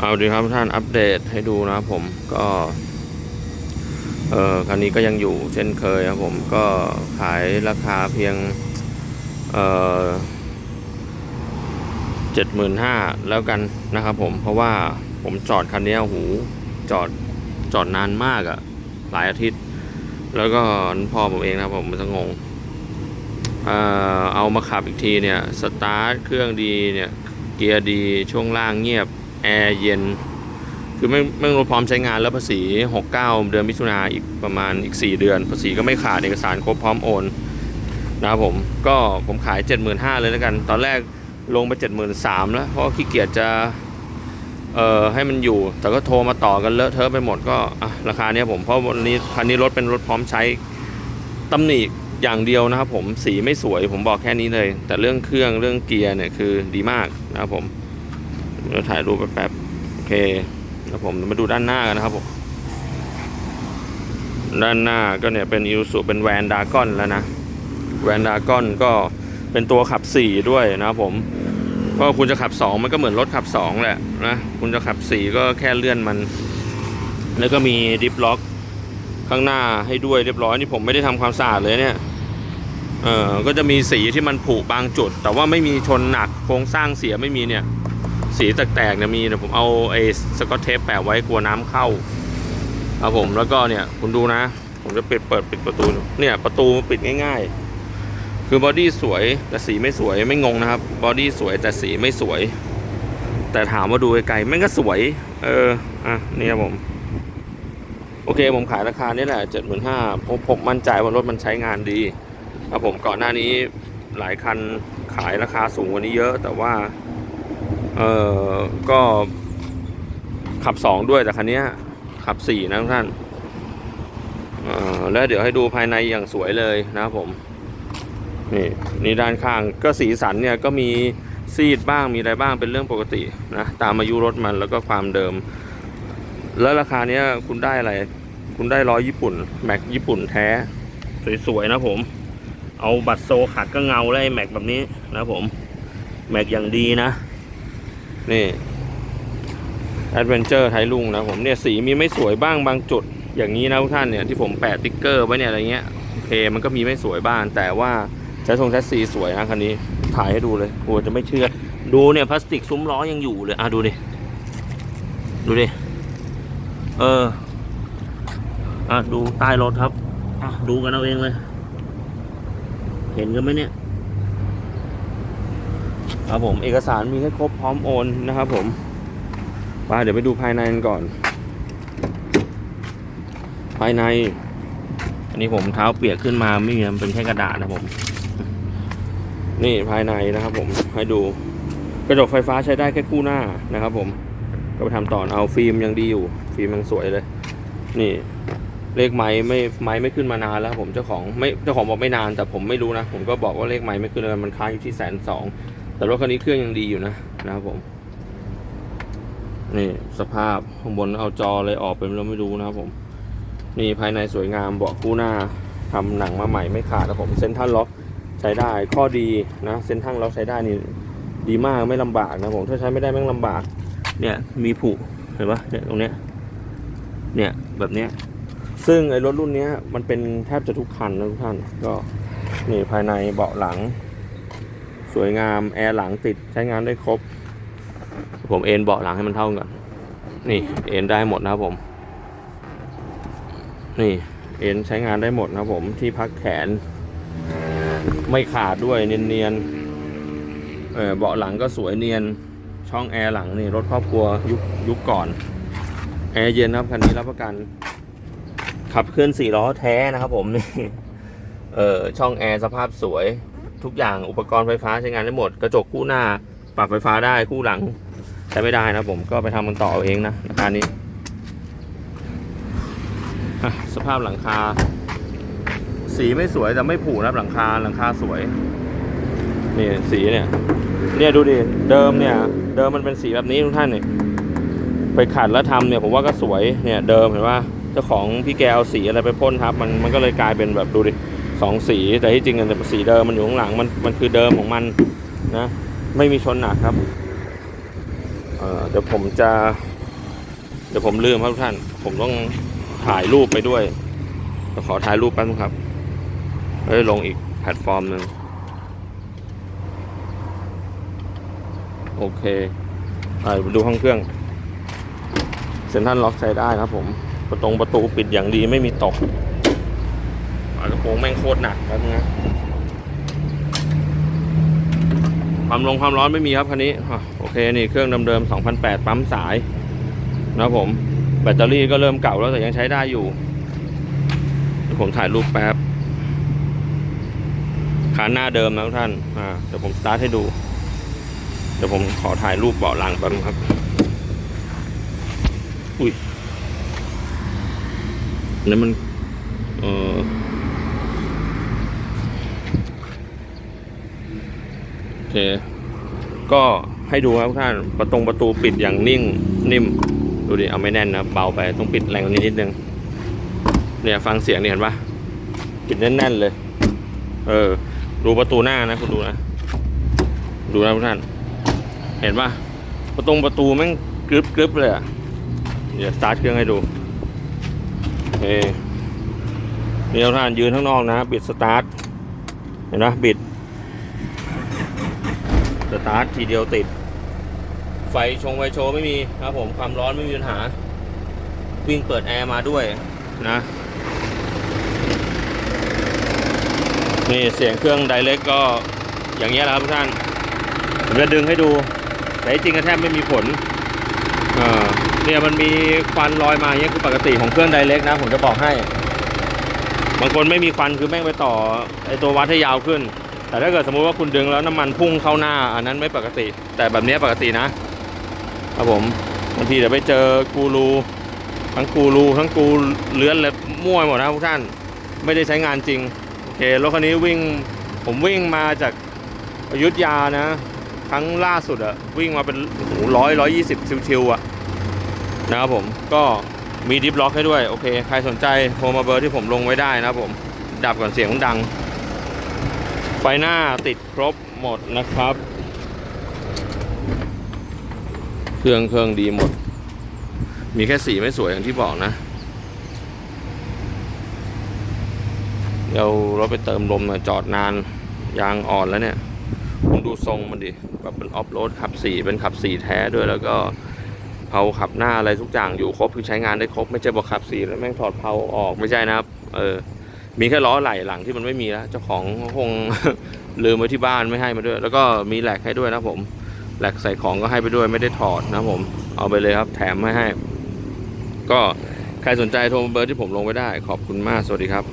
เอาดีครับท่านอัปเดตให้ดูนะครับผมก็เออคันนี้ก็ยังอยู่เช่นเคยครับผมก็ขายราคาเพียงเออเจ็ดหมื่นห้าแล้วกันนะครับผมเพราะว่าผมจอดคันนี้โอ้โหูจอดจอดนานมากอะหลายอาทิตย์ แล้วก็พ่อผมเองนะครับผมมันจะงงเออเอามาขับอีกทีเนี่ยสตาร์ทเครื่องดีเนี่ยเกียร์ดีช่วงล่างเงียบ แอร์เย็น คือไม่ไม่รถพร้อมใช้งานแล้วภาษี 69 เดือนมิถุนาอีกประมาณอีก 4 เดือน ภาษีก็ไม่ขาดเอกสารครบพร้อมโอนนะครับผมก็ผมขาย 75,000เลยแล้วกัน ตอนแรกลงไป 73,000แล้วเพราะขี้เกียจจะเอ่อให้มันอยู่ แต่ก็โทรมาต่อกันเลอะเทอะไปหมดก็อะราคาเนี้ยผมเพราะวันนี้คันนี้รถเป็นรถพร้อมใช้ตำหนิอย่างเดียวนะครับผมสีไม่สวยผมบอกแค่นี้เลย แต่เรื่องเครื่องเรื่องเกียร์เนี่ยคือดีมากนะครับผม เราถ่ายรูปแป๊บๆโอเคแล้วผมมาดูด้านหน้ากันนะครับผมด้านหน้าก็เนี่ยเป็นอิ s สุเป็นแวนดากอนแล้วนะแวนดากอนก็เป็นตัวขับ 4 ด้วยนะครับผมก็คุณจะขับ 2 มันก็เหมือนรถขับ 2 แหละนะคุณจะขับ 4 ก็แค่เลื่อนมัน แล้วก็มีดิฟล็อกข้างหน้าให้ด้วยเรียบร้อยนี่ผมไม่ได้ทำความสะอาดเลยเนี่ยเออก็จะมีสีที่มันผุบางจุด แต่ว่าไม่มีชนหนักโครงสร้างเสียไม่มีเนี่ย สีแตกๆเนี่ยมีเดี๋ยผมเอาไอ้สกอตเทปแปะไว้กลัวน้ำเข้าครับผมแล้วก็เนี่ยคุณดูนะ ผมจะปิดเปิดปิดประตู เนี่ยประตูปิดง่าย ๆ คือบอดี้สวยแต่สีไม่สวยไม่งงนะครับบอดี้สวยแต่สีไม่สวย แต่ถามว่าดูไกลๆมันก็สวย เอออะนี่ครับผม โอเคผมขายราคานี่แหละเจ็ดหมื่นห้าผมผมมั่นใจว่ารถมันใช้งานดีครับผมก่อนหน้านี้หลายคันขายราคาสูงกว่านี้เยอะ แต่ว่า เออก็ขับสองด้วยแต่คันนี้ขับสี่นะทุกท่านเออแล้วเดี๋ยวให้ดูภายในอย่างสวยเลยนะครับผม นี่นี่ด้านข้างก็สีสันเนี่ยก็มีซีดบ้างมีอะไรบ้างเป็นเรื่องปกตินะตามอายุรถมันแล้วก็ความเดิม แล้วราคาเนี้ยคุณได้อะไร คุณได้ร้อยญี่ปุ่น แม็กญี่ปุ่นแท้ สวยๆนะผม เอาบัตรโซขัดก็เงาได้แม็กแบบนี้นะผม แม็กอย่างดีนะ นี่แอดเวนเจอร์ไทยลุงนะผมเนี่ยสีมีไม่สวยบ้างบางจุด อย่างนี้นะทุกท่านเนี่ยที่ผมแปะติ๊กเกอร์ไว้เนี่ยอะไรเงี้ยโอเคมันก็มีไม่สวยบ้าง แต่ว่าใช้ทรงแชสซีสวยนะคันนี้ถ่ายให้ดูเลยกลัวจะไม่เชื่อ ดูเนี่ยพลาสติกซุ้มล้อยังอยู่เลยอะดูดิดูดิเอออะดูใต้รถครับอะดูกันเอาเองเลย เห็นกันไหมเนี่ย ครับผมเอกสารมีให้ครบพร้อมโอนนะครับผมไปเดี๋ยวไปดูภายในกันก่อน ภายใน อันนี้ผมเท้าเปียกขึ้นมาไม่มีมันเป็นแค่กระดาษนะผม นี่ภายในนะครับผมให้ดูกระจกไฟฟ้าใช้ได้แค่คู่หน้านะครับ ผม ก็ไปทำต่อเอาฟิล์มยังดีอยู่ ฟิล์มยังสวยเลย นี่เลขไม้ไม่ไม้ไม่ขึ้นมานานแล้วครับผมเจ้าของไม่เจ้าของบอกไม่นานแต่ผมไม่รู้นะ ผมก็บอกว่าเลขไม้ไม่ขึ้นเลยมันค้างอยู่ที่แสนสอง แต่รถคันนี้เครื่องยังดีอยู่นะนะครับผม นี่สภาพข้างบนเอาจอเลยออกเป็นเราไม่รู้นะครับผม นี่ภายในสวยงามเบาะคู่หน้าทำหนังมาใหม่ไม่ขาดนะผมเซ็นทรัลล็อกใช้ได้ข้อดีนะเซ็นทรัลล็อกใช้ได้นี่ดีมากไม่ลำบากนะผมถ้าใช้ไม่ได้แม่งลำบาก เนี่ยมีผุเห็นปะเนี่ยตรงเนี้ยเนี่ยแบบเนี้ยซึ่งไอ้รถรุ่นเนี้ยมันเป็นแทบจะทุกคันนะทุกท่านก็นี่ภายในเบาะหลัง สวยงาม แอร์หลังติดใช้งานได้ครบ ผมเอนเบาะหลังให้มันเท่ากัน นี่เอนได้หมดนะครับผม นี่เอนใช้งานได้หมดนะครับผมที่พักแขน ไม่ขาดด้วยเนียนๆเออเบาะหลังก็สวยเนียนช่องแอร์หลังนี่รถครอบครัวยุคยุคก่อนแอร์เย็นครับคันนี้รับประกัน ขับเคลื่อนสี่ล้อแท้นะครับผมนี่เออช่องแอร์สภาพสวย ทุกอย่างอุปกรณ์ไฟฟ้าใช้งานได้หมด กระจกคู่หน้าปรับไฟฟ้าได้คู่หลังใช้ไม่ได้นะผมก็ไปทำมันต่อเอาเองนะราคานี้ สภาพหลังคา สีไม่สวยแต่ไม่ผุนะครับหลังคาหลังคาสวยนี่สีเนี่ยเนี่ยดูดิเดิมเนี่ย เดิมมันเป็นสีแบบนี้ทุกท่านเนี่ยไปขัดแล้วทำเนี่ยผมว่าก็สวยเนี่ยเดิมเห็นว่าเจ้าของพี่แกเอาสีอะไรไปพ่นครับมันมันก็เลยกลายเป็นแบบดูดิ สองสีแต่ที่จริงเนี่ยสีเดิมมันอยู่ข้างหลังมันมันคือเดิมของมันนะไม่มีชนหนักครับเเดี๋ยวผมจะ เดี๋ยวผมลืมครับทุกท่าน ผมต้องถ่ายรูปไปด้วยขอถ่ายรูปแป๊บนึงครับเอ้ยลงอีกแพลตฟอร์มหนึ่งโอเคไปดูห้องเครื่องเซ็นทรัลล็อกใช้ได้นะครับผม ประตงประตูปิดอย่างดีไม่มีตกากระโปรงแม่งโคตรหนักแล้วนะความลงความร้อนไม่มีครับคันนี้โอเคนี่เครื่องเดิมๆ2008 ปั๊มสายนะผม แบตเตอรี่ก็เริ่มเก่าแล้วแต่ยังใช้ได้อยู่ผมถ่ายรูปแป๊บคานหน้าเดิมนะทุกท่านอ่าเดี๋ยวผมสตาร์ทให้ดู เดี๋ยวผมขอถ่ายรูปเบาะหลังแป๊บครับ อุ้ยนี่มัน เออโอ เค ก็ให้ดูครับทุกท่านประตงประตูปิดอย่างนิ่งนิ่ม ดูดิเอาไม่แน่นนะเบาไปต้องปิดแรงนี้นิดนึงเนี่ยฟังเสียงนี่เห็นปะปิดแน่นๆเลย เออ ดูประตูหน้านะคุณดูนะดูนะทุกท่าน เห็นปะประตงประตูแม่งกรึบกรึบเลยอะเดี๋ยวสตาร์ทเครื่องให้ดูโอเคนี่ทุกท่านยืนข้างนอกนะ บิดสตาร์ท เห็นปะบิด สตาร์ททีเดียวติด ไฟชงไฟโชว์ไม่มีครับผมความร้อนไม่มีปัญหา วิ่งเปิดแอร์มาด้วยนะนี่เสียงเครื่องไดเล็กก็อย่างเงี้ยแหละครับทุกท่าน ผมจะดึงให้ดู แต่จริงก็แทบไม่มีผลเนี่ยมันมีควันลอยมาเงี้ยคือปกติของเครื่องไดเล็กนะ ผมจะบอกให้ บางคนไม่มีควันคือแม่งไปต่อไอตัววัดให้ยาวขึ้น แต่ถ้าเกิดสมมุติว่าคุณดึงแล้วน้ำมันพุ่งเข้าหน้า อันนั้นไม่ปกติ แต่แบบนี้ปกตินะครับผมบางทีเดี๋ยวไปเจอกูรูทั้งกูรูทั้งกูเลื้อนเลยมั่วหมดนะทุกท่านไม่ได้ใช้งานจริงโอเครถคันนี้วิ่งผมวิ่งมาจากอยุธยานะครั้งล่าสุดอะวิ่งมาเป็นร้อยร้อยยี่สิบชิวๆอะนะครับผมก็มีดิฟล็อกให้ด้วย โอเค ใครสนใจโทรมาเบอร์ที่ผมลงไว้ได้นะครับผม ดับก่อนเสียงมันดัง ไฟหน้าติดครบหมดนะครับ เครื่องเครื่องดีหมด มีแค่สีไม่สวยอย่างที่บอกนะ เดี๋ยวเราไปเติมลมหน่อยจอดนานยางอ่อนแล้วเนี่ยคุณดูทรงมันดิแบบเป็นออฟโรดขับสีเป็นขับสีแท้ด้วยแล้วก็เผาขับหน้าอะไรทุกอย่างอยู่ครบคือใช้งานได้ครบไม่ใช่บอกขับสีแล้วแม่งถอดเผาออกไม่ใช่นะครับ เออ มีแค่ล้อไหล่หลังที่มันไม่มีแล้ว เจ้าของคงลืมไว้ที่บ้านไม่ให้มาด้วย แล้วก็มีแหลกให้ด้วยนะผมแหลกใส่ของก็ให้ไปด้วยไม่ได้ถอดนะผม เอาไปเลยครับ แถมไม่ให้ ก็ใครสนใจโทรเบอร์ที่ผมลงไว้ได้ ขอบคุณมาก สวัสดีครับ